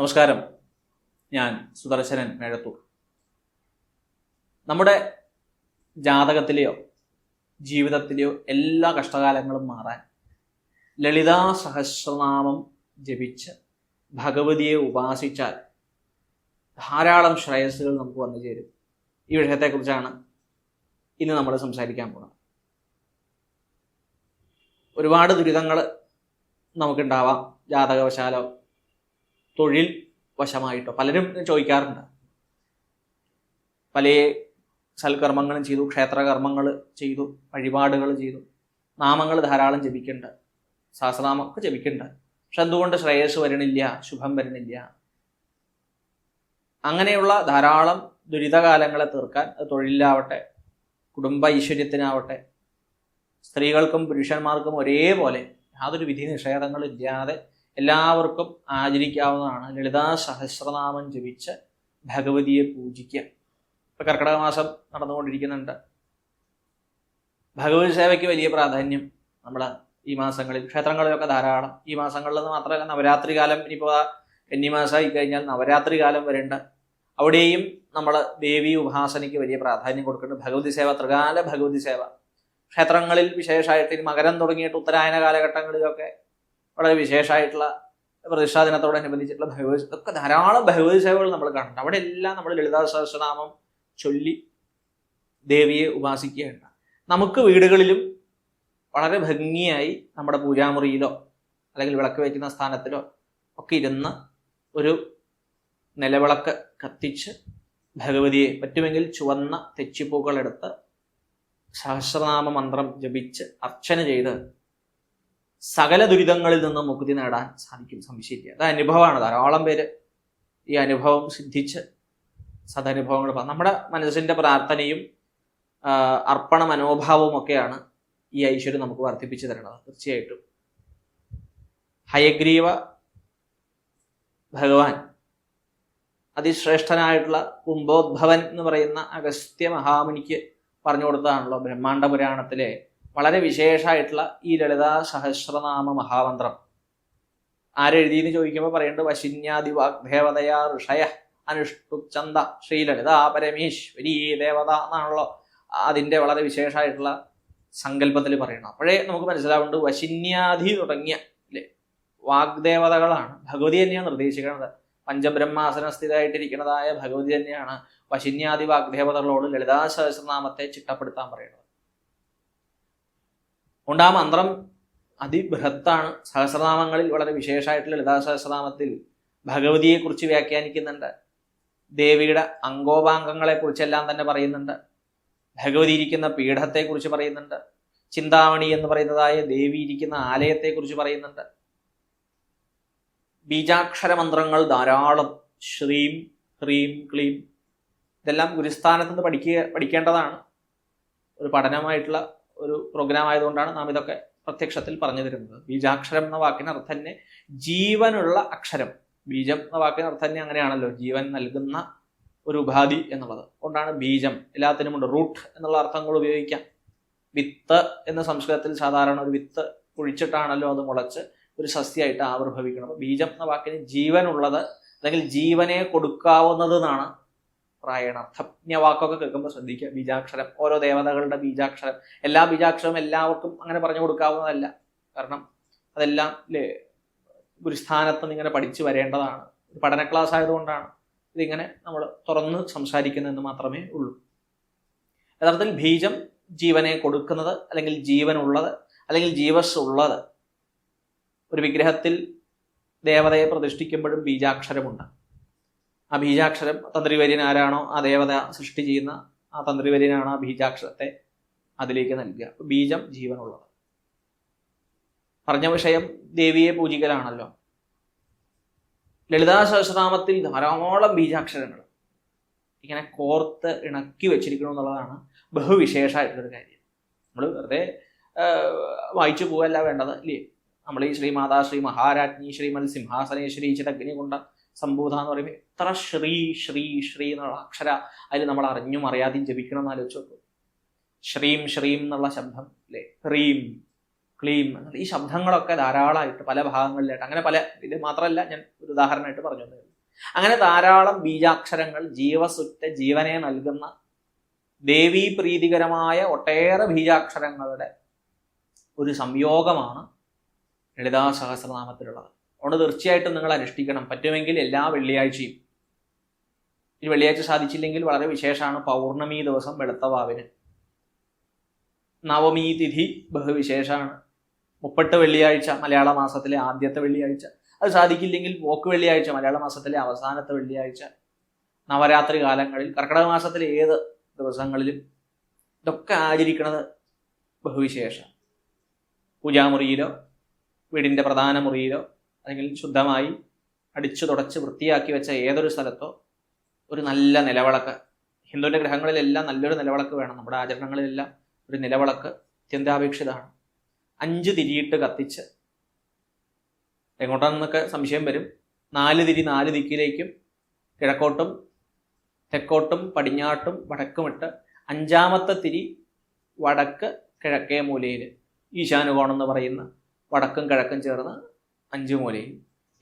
നമസ്കാരം. ഞാൻ സുദർശനൻ മേഴത്തൂർ. നമ്മുടെ ജാതകത്തിലെയോ ജീവിതത്തിലെയോ എല്ലാ കഷ്ടകാലങ്ങളും മാറാൻ ലളിതാ സഹസ്രനാമം ജപിച്ച് ഭഗവതിയെ ഉപാസിച്ചാൽ ധാരാളം ശ്രേയസ്സുകൾ നമുക്ക് വന്നു ചേരും. ഈ വിഷയത്തെക്കുറിച്ചാണ് ഇന്ന് നമ്മൾ സംസാരിക്കാൻ പോകുന്നത്. ഒരുപാട് ദുരിതങ്ങൾ നമുക്കുണ്ടാവാം. ജാതകവശാലോ തൊഴിൽ വശമായിട്ടോ പലരും ചോദിക്കാറുണ്ട്. പല സൽക്കർമ്മങ്ങളും ചെയ്തു ക്ഷേത്രകർമ്മങ്ങൾ ചെയ്തു വഴിപാടുകൾ ചെയ്തു നാമങ്ങൾ ധാരാളം ജപിക്കുന്നുണ്ട് സഹസ്രനാമം ഒക്കെ ജപിക്കുന്നുണ്ട് പക്ഷെ എന്തുകൊണ്ട് ശ്രേയസ് വരണില്ല ശുഭം വരണില്ല? അങ്ങനെയുള്ള ധാരാളം ദുരിതകാലങ്ങളെ തീർക്കാൻ അത് തൊഴിലാവട്ടെ കുടുംബ ഐശ്വര്യത്തിനാവട്ടെ സ്ത്രീകൾക്കും പുരുഷന്മാർക്കും ഒരേപോലെ യാതൊരു വിധി നിഷേധങ്ങളും ഇല്ലാതെ എല്ലാവർക്കും ആചരിക്കാവുന്നതാണ്. ലളിതാ സഹസ്രനാമം ജപിച്ച് ഭഗവതിയെ പൂജിക്കുക. ഇപ്പൊ കർക്കിടക മാസം നടന്നുകൊണ്ടിരിക്കുന്നുണ്ട്. ഭഗവതി സേവയ്ക്ക് വലിയ പ്രാധാന്യം നമ്മൾ ഈ മാസങ്ങളിൽ ക്ഷേത്രങ്ങളിലൊക്കെ ധാരാളം. ഈ മാസങ്ങളിൽ മാത്രമല്ല നവരാത്രി കാലം ഇനിയിപ്പോൾ കന്നിമാസമായി കഴിഞ്ഞാൽ നവരാത്രി കാലം വരേണ്ട. അവിടെയും നമ്മൾ ദേവി ഉപാസനയ്ക്ക് വലിയ പ്രാധാന്യം കൊടുക്കുന്നുണ്ട്. ഭഗവതി സേവ ത്രികാല ഭഗവതി സേവ. ക്ഷേത്രങ്ങളിൽ വിശേഷമായിട്ട് മകരം തുടങ്ങിയിട്ട് ഉത്തരായന കാലഘട്ടങ്ങളിലൊക്കെ വളരെ വിശേഷമായിട്ടുള്ള പ്രതിഷ്ഠാദിനത്തോടനുബന്ധിച്ചിട്ടുള്ള ഭഗവതി ഒക്കെ ധാരാളം ഭഗവതി സേവകൾ നമ്മൾ കാണുന്നുണ്ട്. അവിടെ എല്ലാം നമ്മൾ ലളിതാ സഹസ്രനാമം ചൊല്ലി ദേവിയെ ഉപാസിക്കുകയുണ്ട് നമുക്ക് വീടുകളിലും വളരെ ഭംഗിയായി നമ്മുടെ പൂജാമുറിയിലോ അല്ലെങ്കിൽ വിളക്ക് വയ്ക്കുന്ന സ്ഥാനത്തിലോ ഒക്കെ ഇരുന്ന് ഒരു നിലവിളക്ക് കത്തിച്ച് ഭഗവതിയെ പറ്റുമെങ്കിൽ ചുവന്ന തെച്ചിപ്പൂക്കളെടുത്ത് സഹസ്രനാമ മന്ത്രം ജപിച്ച് അർച്ചന ചെയ്ത് സകല ദുരിതങ്ങളിൽ നിന്നും മുക്തി നേടാൻ സാധിക്കും. സംശയിക്കുക അത് അനുഭവമാണ്. ധാരാളം പേര് ഈ അനുഭവം സിദ്ധിച്ച് സദനുഭവങ്ങൾ നമ്മുടെ മനസ്സിന്റെ പ്രാർത്ഥനയും അർപ്പണ മനോഭാവവും ഒക്കെയാണ് ഈ ഐശ്വര്യം നമുക്ക് വർദ്ധിപ്പിച്ചു തരുന്നത്. തീർച്ചയായിട്ടും. ഹയഗ്രീവ ഭഗവാൻ അതിശ്രേഷ്ഠനായിട്ടുള്ള കുംഭോദ്ഭവൻ എന്ന് പറയുന്ന അഗസ്ത്യ മഹാമുനിക്ക് പറഞ്ഞു കൊടുത്തതാണല്ലോ. ബ്രഹ്മാണ്ഡ പുരാണത്തിലെ വളരെ വിശേഷമായിട്ടുള്ള ഈ ലളിതാ സഹസ്രനാമ മഹാമന്ത്രം. ആരെഴുതിയെന്ന് ചോദിക്കുമ്പോൾ പറയേണ്ടത് വശിന്യാദി വാഗ്ദേവതയാ ഋഷയ അനുഷ്ടുചന്ത ശ്രീലളിത പരമേശ്വരി ദേവത എന്നാണല്ലോ അതിന്റെ വളരെ വിശേഷമായിട്ടുള്ള സങ്കല്പത്തിൽ പറയുന്നത്. അപ്പോഴേ നമുക്ക് മനസ്സിലാവുന്നുണ്ട് വശിന്യാധി തുടങ്ങിയ അല്ലേ വാഗ്ദേവതകളാണ് ഭഗവതി തന്നെയാണ് നിർദ്ദേശിക്കുന്നത്. പഞ്ചബ്രഹ്മാസനസ്ഥിതമായിട്ടിരിക്കുന്നതായ ഭഗവതി തന്നെയാണ് വശിന്യാദി വാഗ്ദേവതകളോട് ലളിതാ സഹസ്രനാമത്തെ ചിട്ടപ്പെടുത്താൻ പറയുന്നത്. അതുകൊണ്ട് ആ മന്ത്രം അതിബൃഹത്താണ്. സഹസ്രനാമങ്ങളിൽ വളരെ വിശേഷമായിട്ടുള്ള ലളിതാ സഹസ്രനാമത്തിൽ ഭഗവതിയെക്കുറിച്ച് വ്യാഖ്യാനിക്കുന്നുണ്ട്. ദേവിയുടെ അംഗോപാംഗങ്ങളെ കുറിച്ചെല്ലാം തന്നെ പറയുന്നുണ്ട്. ഭഗവതി ഇരിക്കുന്ന പീഠത്തെ കുറിച്ച് പറയുന്നുണ്ട്. ചിന്താമണി എന്ന് പറയുന്നതായ ദേവി ഇരിക്കുന്ന ആലയത്തെ കുറിച്ച് പറയുന്നുണ്ട്. ബീജാക്ഷര മന്ത്രങ്ങൾ ധാരാളം. ശ്രീം ഹ്രീം ക്ലീം. ഇതെല്ലാം ഗുരുസ്ഥാനത്ത് നിന്ന് പഠിക്കുക പഠിക്കേണ്ടതാണ്. ഒരു പഠനമായിട്ടുള്ള ഒരു പ്രോഗ്രാം ആയതുകൊണ്ടാണ് നാം ഇതൊക്കെ പ്രത്യക്ഷത്തിൽ പറഞ്ഞു തരുന്നത് ബീജാക്ഷരം എന്ന വാക്കിന് തന്നെ ജീവനുള്ള അക്ഷരം. ബീജം എന്ന വാക്കിന് തന്നെ അങ്ങനെയാണല്ലോ. ജീവൻ നൽകുന്ന ഒരു ഉപാധി എന്നുള്ളത്. അതുകൊണ്ടാണ് ബീജം എല്ലാത്തിനും ഉണ്ട്. റൂട്ട് എന്നുള്ള അർത്ഥങ്ങൾ ഉപയോഗിക്കാം. വിത്ത് എന്ന സംസ്കൃതത്തിൽ സാധാരണ ഒരു വിത്ത് കുഴിച്ചിട്ടാണല്ലോ അത് മുളച്ച് ഒരു സസ്യമായിട്ട് ആവിർഭവിക്കണം ബീജം എന്ന വാക്കിന് ജീവനുള്ളത് അല്ലെങ്കിൽ ജീവനെ കൊടുക്കാവുന്നത് എന്നാണ് പ്രായണർത്ഥം ഇനി വാക്കൊക്കെ കേൾക്കുമ്പോൾ ശ്രദ്ധിക്കുക. ബീജാക്ഷരം ഓരോ ദേവതകളുടെ ബീജാക്ഷരം. എല്ലാ ബീജാക്ഷരവും എല്ലാവർക്കും അങ്ങനെ പറഞ്ഞു കൊടുക്കാവുന്നതല്ല. കാരണം അതെല്ലാം ഗുരുസ്ഥാനത്ത് നിന്ന് ഇങ്ങനെ പഠിച്ചു വരേണ്ടതാണ്. ഒരു പഠന ക്ലാസ് ആയതുകൊണ്ടാണ് ഇതിങ്ങനെ നമ്മൾ തുറന്ന് സംസാരിക്കുന്നതെന്ന് മാത്രമേ ഉള്ളൂ. യഥാർത്ഥത്തിൽ ബീജം ജീവനെ കൊടുക്കുന്നത് അല്ലെങ്കിൽ ജീവനുള്ളത് അല്ലെങ്കിൽ ജീവസ് ഉള്ളത് ഒരു വിഗ്രഹത്തിൽ ദേവതയെ പ്രതിഷ്ഠിക്കുമ്പോഴും ബീജാക്ഷരമുണ്ട്. ആ ബീജാക്ഷരം തന്ത്രിവര്യൻ ആരാണോ ആ ദേവത സൃഷ്ടി ചെയ്യുന്ന ആ തന്ത്രിവര്യനാണ് ആ ബീജാക്ഷരത്തെ അതിലേക്ക് നൽകുക. ബീജം ജീവനുള്ളത്. പറഞ്ഞ വിഷയം ദേവിയെ പൂജിക്കലാണല്ലോ. ലളിതാ സഹസ്രനാമത്തിൽ ധാരാളം ബീജാക്ഷരങ്ങൾ. ഇങ്ങനെ കോർത്ത് ഇണക്കി വെച്ചിരിക്കണം എന്നുള്ളതാണ് ബഹുവിശേഷമായിട്ടുള്ളൊരു കാര്യം. നമ്മൾ വെറുതെ വായിച്ചു പോവല്ല വേണ്ടത് ഇല്ലേ? നമ്മൾ ഈ ശ്രീമാതാ ശ്രീ മഹാരാജ്ഞി ശ്രീമൽ സിംഹാസനേശ്വരി ചിതഗ്നി കൊണ്ട സംഭൂത എന്ന് പറയുമ്പോൾ എത്ര ശ്രീ ശ്രീ ശ്രീ എന്നുള്ള അക്ഷര അതിൽ നമ്മൾ അറിഞ്ഞും അറിയാതെയും ജപിക്കണം എന്ന് നോക്കും. ശ്രീം ശ്രീം എന്നുള്ള ശബ്ദം അല്ലേ ഹ്രീം ക്ലീം ഈ ശബ്ദങ്ങളൊക്കെ ധാരാളമായിട്ട് പല ഭാഗങ്ങളിലായിട്ട് അങ്ങനെ പല ഇത് മാത്രമല്ല ഞാൻ ഒരു ഉദാഹരണമായിട്ട് പറഞ്ഞു തന്നെ അങ്ങനെ ധാരാളം ബീജാക്ഷരങ്ങൾ ജീവസുറ്റ ജീവനെ നൽകുന്ന ദേവീ പ്രീതികരമായ ഒട്ടേറെ ബീജാക്ഷരങ്ങളുടെ ഒരു സംയോഗമാണ് ലളിതാ സഹസ്രനാമത്തിലുള്ളത്. അതുകൊണ്ട് തീർച്ചയായിട്ടും നിങ്ങൾ അനുഷ്ഠിക്കണം. പറ്റുമെങ്കിൽ എല്ലാ വെള്ളിയാഴ്ചയും. ഈ വെള്ളിയാഴ്ച സാധിച്ചില്ലെങ്കിൽ വളരെ വിശേഷമാണ് പൗർണമി ദിവസം വെളുത്തവാവിന്. നവമി തിഥി ബഹുവിശേഷമാണ്. മുപ്പട്ട് വെള്ളിയാഴ്ച മലയാള മാസത്തിലെ ആദ്യത്തെ വെള്ളിയാഴ്ച. അത് സാധിക്കില്ലെങ്കിൽ പോക്ക് വെള്ളിയാഴ്ച മലയാള മാസത്തിലെ അവസാനത്തെ വെള്ളിയാഴ്ച. നവരാത്രി കാലങ്ങളിൽ കർക്കിടക മാസത്തിലെ ഏത് ദിവസങ്ങളിലും ഇതൊക്കെ ആചരിക്കുന്നത് ബഹുവിശേഷം. പൂജാമുറിയിലോ വീടിന്റെ പ്രധാന മുറിയിലോ അല്ലെങ്കിൽ ശുദ്ധമായി അടിച്ചു തുടച്ച് വൃത്തിയാക്കി വെച്ച ഏതൊരു സ്ഥലത്തോ ഒരു നല്ല നിലവിളക്ക്. ഹിന്ദുവിന്റെ ഗ്രഹങ്ങളിലെല്ലാം നല്ലൊരു നിലവിളക്ക് വേണം. നമ്മുടെ ആചരണങ്ങളിലെല്ലാം ഒരു നിലവിളക്ക് അത്യന്താപേക്ഷിതമാണ്. അഞ്ച് തിരിയിട്ട് കത്തിച്ച് എങ്ങോട്ടാണെന്നൊക്കെ സംശയം വരും. നാല് തിരി നാല് ദിക്കിലേക്കും കിഴക്കോട്ടും തെക്കോട്ടും പടിഞ്ഞാട്ടും വടക്കുമിട്ട് അഞ്ചാമത്തെ തിരി വടക്ക് കിഴക്കേ മൂലയിൽ ഈശാനുകോണം എന്ന് പറയുന്ന വടക്കും കിഴക്കും ചേർന്ന് അഞ്ച് മൂലയിൽ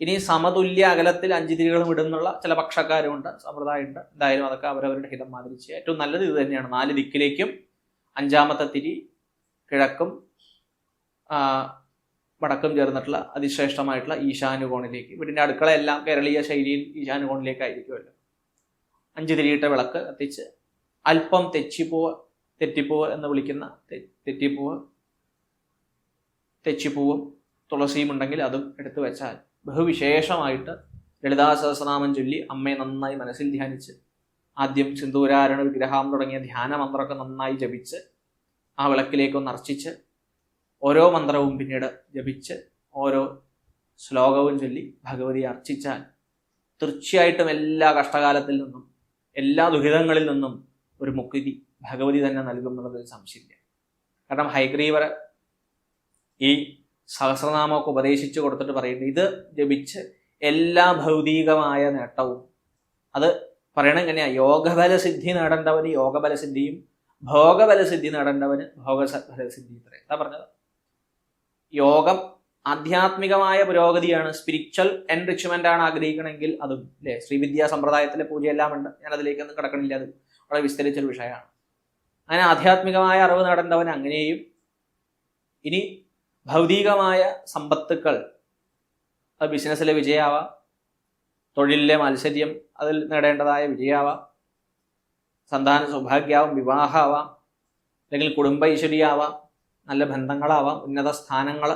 ഇനി സമതുല്യ അകലത്തിൽ അഞ്ച് തിരികളും ഇടുന്നുള്ള ചില പക്ഷക്കാരുമുണ്ട് സമ്പ്രദായമുണ്ട്. എന്തായാലും അതൊക്കെ അവരവരുടെ ഹിതം മാതിരിച്ച് ഏറ്റവും നല്ലത് ഇത് തന്നെയാണ്. നാല് ദിക്കിലേക്കും അഞ്ചാമത്തെ തിരി കിഴക്കും വടക്കും ചേർന്നിട്ടുള്ള അതിശ്രേഷ്ഠമായിട്ടുള്ള ഈശാനുകോണിലേക്ക്. വീടിന്റെ അടുക്കളയെല്ലാം കേരളീയ ശൈലിയിൽ ഈശാനുകോണിലേക്കായിരിക്കുമല്ലോ. അഞ്ച് തിരിയിട്ട വിളക്ക് കത്തിച്ച് അല്പം തെച്ചിപ്പൂവ് തെറ്റിപ്പൂവ് എന്ന് വിളിക്കുന്ന തെറ്റിപ്പൂവ് തെച്ചിപ്പൂവും തുളസിയും ഉണ്ടെങ്കിൽ അതും എടുത്തു വെച്ചാൽ ബഹുവിശേഷമായിട്ട് ലളിതാ സഹസ്രനാമം ചൊല്ലി അമ്മയെ നന്നായി മനസ്സിൽ ധ്യാനിച്ച് ആദ്യം സിന്ദൂരാരണ വിഗ്രഹം തുടങ്ങിയ ധ്യാന മന്ത്രമൊക്കെ നന്നായി ജപിച്ച് ആ വിളക്കിലേക്കൊന്ന് അർച്ചിച്ച് ഓരോ മന്ത്രവും പിന്നീട് ജപിച്ച് ഓരോ ശ്ലോകവും ചൊല്ലി ഭഗവതി അർച്ചിച്ചാൽ തീർച്ചയായിട്ടും എല്ലാ കഷ്ടകാലത്തിൽ നിന്നും എല്ലാ ദുരിതങ്ങളിൽ നിന്നും ഒരു മുക്തി ഭഗവതി തന്നെ നൽകും എന്നുള്ളതിൽ സംശയമില്ല. കാരണം ഹൈഗ്രീവർ ഈ സഹസ്രനാമമൊക്കെ ഉപദേശിച്ചു കൊടുത്തിട്ട് പറയുന്നത് ഇത് ജപിച്ച് എല്ലാ ഭൗതികമായ നേട്ടവും അത് പറയണം എങ്ങനെയാ? യോഗബലസിദ്ധി നേടേണ്ടവന് യോഗബലസിദ്ധിയും ഭോഗബലസിദ്ധി നേടേണ്ടവന് ഭോഗബലസിദ്ധി പറയും. എന്താ പറഞ്ഞത്. യോഗം ആധ്യാത്മികമായ പുരോഗതിയാണ്. സ്പിരിച്വൽ എൻറിച്ച്മെന്റ് ആണ് ആഗ്രഹിക്കണമെങ്കിൽ അതും അല്ലേ? ശ്രീവിദ്യാ സമ്പ്രദായത്തിലെ പൂജയെല്ലാം ഉണ്ട്. ഞാൻ അതിലേക്കൊന്നും കിടക്കണില്ല. അത് വളരെ വിസ്തരിച്ചൊരു വിഷയമാണ്. അങ്ങനെ ആധ്യാത്മികമായ അറിവ് നേടേണ്ടവൻ അങ്ങനെയും. ഇനി ഭൗതികമായ സമ്പത്തുക്കൾ അത് ബിസിനസ്സിലെ വിജയമാവാം തൊഴിലിലെ മത്സര്യം അതിൽ നേടേണ്ടതായ വിജയമാവാം സന്താന സൗഭാഗ്യമാവാം വിവാഹമാവാം അല്ലെങ്കിൽ കുടുംബ ഐശ്വര്യമാവാം നല്ല ബന്ധങ്ങളാവാം ഉന്നത സ്ഥാനങ്ങൾ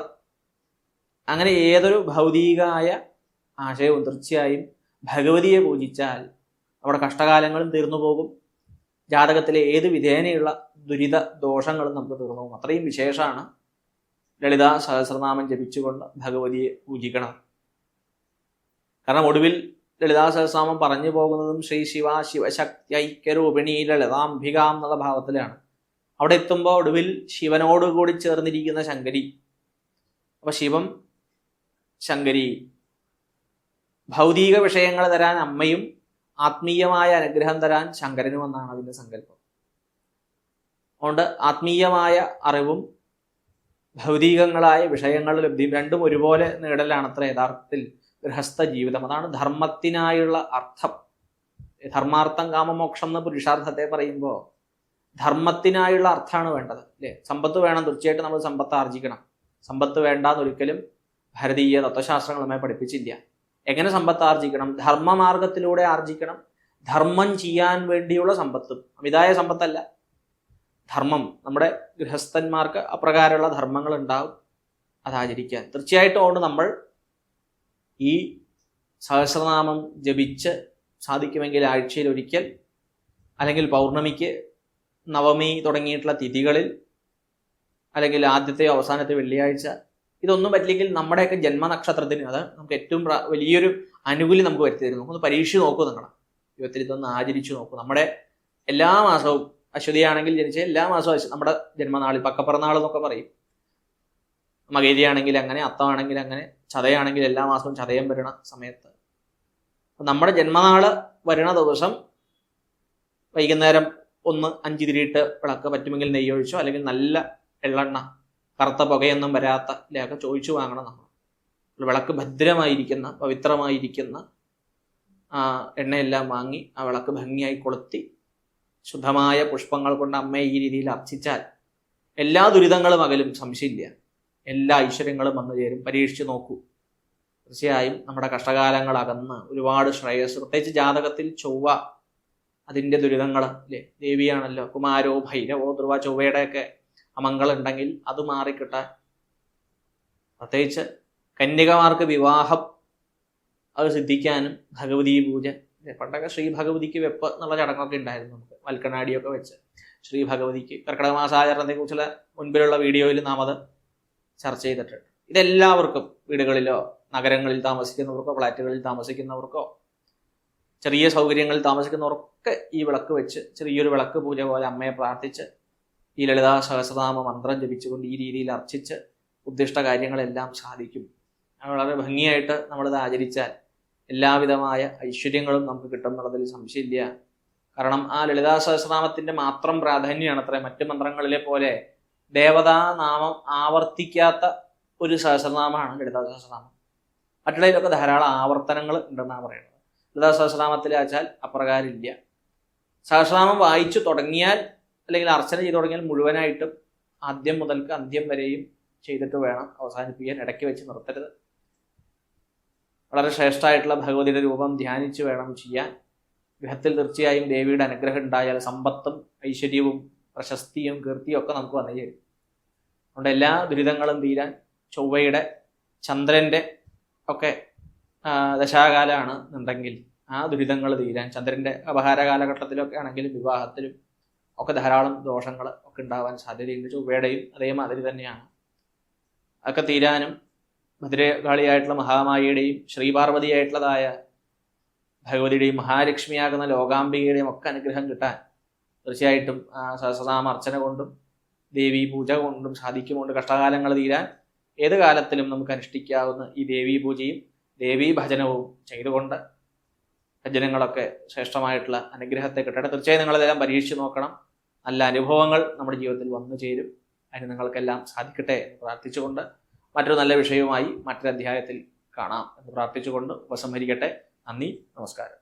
അങ്ങനെ ഏതൊരു ഭൗതികമായ ആശയവും തീർച്ചയായും ഭഗവതിയെ പൂജിച്ചാൽ അവിടെ കഷ്ടകാലങ്ങളും തീർന്നു പോകും. ജാതകത്തിലെ ഏത് വിധേനയുള്ള ദുരിത ദോഷങ്ങളും നമുക്ക് തീർന്നു പോകും. അത്രയും വിശേഷമാണ്. ലളിത സഹസ്രനാമം ജപിച്ചുകൊണ്ട് ഭഗവതിയെ പൂജിക്കണം. കാരണം ഒടുവിൽ ലളിതാ സഹസ്രനാമം പറഞ്ഞു പോകുന്നതും ശ്രീ ശിവ ശിവശക്തി ഐക്യരൂപിണി ലളിതാംബിക എന്നുള്ള ഭാവത്തിലാണ്. അവിടെ എത്തുമ്പോൾ ഒടുവിൽ ശിവനോട് കൂടി ചേർന്നിരിക്കുന്ന ശങ്കരി. അപ്പൊ ശിവം ശങ്കരി ഭൗതിക വിഷയങ്ങൾ തരാൻ അമ്മയും ആത്മീയമായ അനുഗ്രഹം തരാൻ ശങ്കരനും എന്നാണ് അതിന്റെ സങ്കല്പം. അതുകൊണ്ട് ആത്മീയമായ അറിവും ഭൗതികങ്ങളായ വിഷയങ്ങൾ ലബ്ധിയും രണ്ടും ഒരുപോലെ നേടലാണ് അത്ര യഥാർത്ഥത്തിൽ ഗൃഹസ്ഥ ജീവിതം. അതാണ് ധർമ്മത്തിനായുള്ള അർത്ഥം. ധർമാർത്ഥം കാമമോക്ഷം എന്ന പുരുഷാർത്ഥത്തെ പറയുമ്പോൾ ധർമ്മത്തിനായുള്ള അർത്ഥമാണ് വേണ്ടത് അല്ലേ? സമ്പത്ത് വേണം തീർച്ചയായിട്ടും നമ്മൾ സമ്പത്ത് ആർജിക്കണം. സമ്പത്ത് വേണ്ടാന്നൊരിക്കലും ഭാരതീയ തത്വശാസ്ത്രങ്ങൾ നമ്മെ പഠിപ്പിച്ചില്ല. എങ്ങനെ സമ്പത്ത് ആർജിക്കണം? ധർമ്മമാർഗത്തിലൂടെ ആർജിക്കണം. ധർമ്മം ചെയ്യാൻ വേണ്ടിയുള്ള സമ്പത്തും. അമിതായ സമ്പത്തല്ല. ധർമ്മം. നമ്മുടെ ഗൃഹസ്ഥന്മാർക്ക് അപ്രകാരമുള്ള ധർമ്മങ്ങൾ ഉണ്ടാവും. അത് ആചരിക്കാൻ തീർച്ചയായിട്ടും അതുകൊണ്ട് നമ്മൾ ഈ സഹസ്രനാമം ജപിച്ച് സാധിക്കുമെങ്കിൽ ആഴ്ചയിൽ ഒരിക്കൽ അല്ലെങ്കിൽ പൗർണമിക്ക് നവമി തുടങ്ങിയിട്ടുള്ള തിഥികളിൽ അല്ലെങ്കിൽ ആദ്യത്തെ അവസാനത്തെ വെള്ളിയാഴ്ച ഇതൊന്നും പറ്റില്ലെങ്കിൽ നമ്മുടെയൊക്കെ ജന്മനക്ഷത്രത്തിന് അത് നമുക്ക് ഏറ്റവും വലിയൊരു അനുകൂല്യം നമുക്ക് വരുത്തി തരും നമുക്കൊന്ന് പരീക്ഷ നോക്കൂ നിങ്ങളെ. ജീവിതത്തിൽ ഇതൊന്ന് ആചരിച്ചു നോക്കൂ. നമ്മുടെ എല്ലാ മാസവും അശ്വതിയാണെങ്കിൽ ജനിച്ച എല്ലാ മാസവും നമ്മുടെ ജന്മനാളിൽ പക്കപ്പിറന്നാൾ എന്നൊക്കെ പറയും. മകേരിയാണെങ്കിൽ അങ്ങനെ അത്തമാണെങ്കിൽ അങ്ങനെ ചതയാണെങ്കിൽ എല്ലാ മാസവും ചതയം വരണ സമയത്ത്. നമ്മുടെ ജന്മനാൾ വരണ ദിവസം വൈകുന്നേരം ഒന്ന് അഞ്ച് തിരിയിട്ട് വിളക്ക് പറ്റുമെങ്കിൽ നെയ്യൊഴിച്ചോ അല്ലെങ്കിൽ നല്ല എള്ളെണ്ണ കറുത്ത പുകയൊന്നും വരാത്ത ഇല്ലയൊക്കെ ചോദിച്ചു വാങ്ങണം നമ്മൾ. വിളക്ക് ഭദ്രമായിരിക്കുന്ന പവിത്രമായിരിക്കുന്ന എണ്ണയെല്ലാം വാങ്ങി ആ വിളക്ക് ഭംഗിയായി കൊളുത്തി ശുദ്ധമായ പുഷ്പങ്ങൾ കൊണ്ട് അമ്മയെ ഈ രീതിയിൽ അർച്ചിച്ചാൽ എല്ലാ ദുരിതങ്ങളും അകലും സംശയമില്ല. എല്ലാ ഐശ്വര്യങ്ങളും വന്നു ചേരും. പരീക്ഷിച്ചു നോക്കൂ. തീർച്ചയായും നമ്മുടെ കഷ്ടകാലങ്ങൾ അകന്ന് ഒരുപാട് ശ്രേയസ് പ്രത്യേകിച്ച് ജാതകത്തിൽ ചൊവ്വ അതിന്റെ ദുരിതങ്ങൾ അല്ലേ? ദേവിയാണല്ലോ കുമാരോ ഭൈരവോ ധ്രുവ ചൊവ്വയുടെയൊക്കെ അമംഗളം ഉണ്ടെങ്കിൽ അത് മാറിക്കിട്ടാൻ പ്രത്യേകിച്ച് കന്യകമാർക്ക് വിവാഹം അത് സിദ്ധിക്കാനും ഭഗവതി പൂജ പണ്ടൊക്കെ ശ്രീ ഭഗവതിക്ക് വെപ്പ് എന്നുള്ള ചടങ്ങൊക്കെ ഉണ്ടായിരുന്നു നമുക്ക് വൽക്കണാടിയൊക്കെ വെച്ച്. ശ്രീ ഭഗവതിക്ക് കർക്കിടക മാസാചരണത്തെ കുറിച്ചുള്ള മുൻപിലുള്ള വീഡിയോയിൽ നാം അത് ചർച്ച ചെയ്തിട്ടുണ്ട്. ഇതെല്ലാവർക്കും വീടുകളിലോ നഗരങ്ങളിൽ താമസിക്കുന്നവർക്കോ ഫ്ലാറ്റുകളിൽ താമസിക്കുന്നവർക്കോ ചെറിയ സൗകര്യങ്ങളിൽ താമസിക്കുന്നവർക്കൊക്കെ ഈ വിളക്ക് വെച്ച് ചെറിയൊരു വിളക്ക് പൂജ പോലെ അമ്മയെ പ്രാർത്ഥിച്ച് ഈ ലളിതാ സഹസ്രനാമ മന്ത്രം ജപിച്ചുകൊണ്ട് ഈ രീതിയിൽ അർച്ചിച്ച് ഉദ്ദിഷ്ട കാര്യങ്ങളെല്ലാം സാധിക്കും. വളരെ ഭംഗിയായിട്ട് നമ്മളിത് ആചരിച്ചാൽ എല്ലാവിധമായ ഐശ്വര്യങ്ങളും നമുക്ക് കിട്ടും എന്നുള്ളതിൽ സംശയമില്ല. കാരണം ആ ലളിതാ സഹസ്രനാമത്തിന്റെ മാത്രം പ്രാധാന്യമാണ് അത്ര. മറ്റു മന്ത്രങ്ങളിലെ പോലെ ദേവതാ നാമം ആവർത്തിക്കാത്ത ഒരു സഹസ്രനാമമാണ് ലളിതാ സഹസ്രനാമം മറ്റുള്ളതിലൊക്കെ ധാരാളം ആവർത്തനങ്ങൾ ഉണ്ടെന്നാണ് പറയുന്നത്. ലളിതാ സഹസ്രനാമത്തിൽ വെച്ചാൽ അപ്രകാരമില്ല. സഹസ്രനാമം വായിച്ചു തുടങ്ങിയാൽ അല്ലെങ്കിൽ അർച്ചന ചെയ്തു തുടങ്ങിയാൽ മുഴുവനായിട്ടും ആദ്യം മുതൽക്ക് അന്ത്യം വരെയും ചെയ്തിട്ട് വേണം അവസാനിപ്പിക്കാൻ ഇടയ്ക്ക് വെച്ച് നിർത്തരുത്. വളരെ ശ്രേഷ്ഠമായിട്ടുള്ള ഭഗവതിയുടെ രൂപം ധ്യാനിച്ച് വേണം ചെയ്യാൻ. ഗൃഹത്തിൽ തീർച്ചയായും ദേവിയുടെ അനുഗ്രഹം ഉണ്ടായാൽ സമ്പത്തും ഐശ്വര്യവും പ്രശസ്തിയും കീർത്തിയും ഒക്കെ നമുക്ക് വന്നു ചേരും അതുകൊണ്ട് എല്ലാ ദുരിതങ്ങളും തീരാൻ ചൊവ്വയുടെ ചന്ദ്രന്റെ ഒക്കെ ദശാകാലമാണ് എന്നുണ്ടെങ്കിൽ ആ ദുരിതങ്ങൾ തീരാൻ ചന്ദ്രന്റെ അപഹാര കാലഘട്ടത്തിലൊക്കെ ആണെങ്കിലും വിവാഹത്തിലും ഒക്കെ ധാരാളം ദോഷങ്ങൾ ഒക്കെ ഉണ്ടാവാൻ സാധ്യതയുണ്ട്. ചൊവ്വയുടെയും അതേമാതിരി തന്നെയാണ്. അതൊക്കെ തീരാനും ഭദ്രകാളിയായിട്ടുള്ള മഹാമായിയുടെയും ശ്രീപാർവതിയായിട്ടുള്ളതായ ഭഗവതിയുടെയും മഹാലക്ഷ്മിയാകുന്ന ലോകാംബികയുടെയും ഒക്കെ അനുഗ്രഹം കിട്ടാൻ തീർച്ചയായിട്ടും സഹസ്രനാമ അർച്ചന കൊണ്ടും ദേവീ പൂജ കൊണ്ടും സാധിക്കുമുണ്ട് കഷ്ടകാലങ്ങൾ തീരാൻ ഏത് കാലത്തിലും നമുക്ക് അനുഷ്ഠിക്കാവുന്ന ഈ ദേവീ പൂജയും ദേവീ ഭജനവും ചെയ്തുകൊണ്ട് ഭജനങ്ങളൊക്കെ ശ്രേഷ്ഠമായിട്ടുള്ള അനുഗ്രഹത്തെ കിട്ടട്ടെ. തീർച്ചയായും നിങ്ങളതെല്ലാം പരീക്ഷിച്ച് നോക്കണം. നല്ല അനുഭവങ്ങൾ നമ്മുടെ ജീവിതത്തിൽ വന്നു ചേരും. അതിന് നിങ്ങൾക്കെല്ലാം സാധിക്കട്ടെ എന്ന് പ്രാർത്ഥിച്ചുകൊണ്ട് മറ്റൊരു നല്ല വിഷയവുമായി മറ്റൊരു അധ്യായത്തിൽ കാണാം എന്ന് പ്രാർത്ഥിച്ചുകൊണ്ട് ഉപസംഹരിക്കട്ടെ. നന്ദി നമസ്കാരം.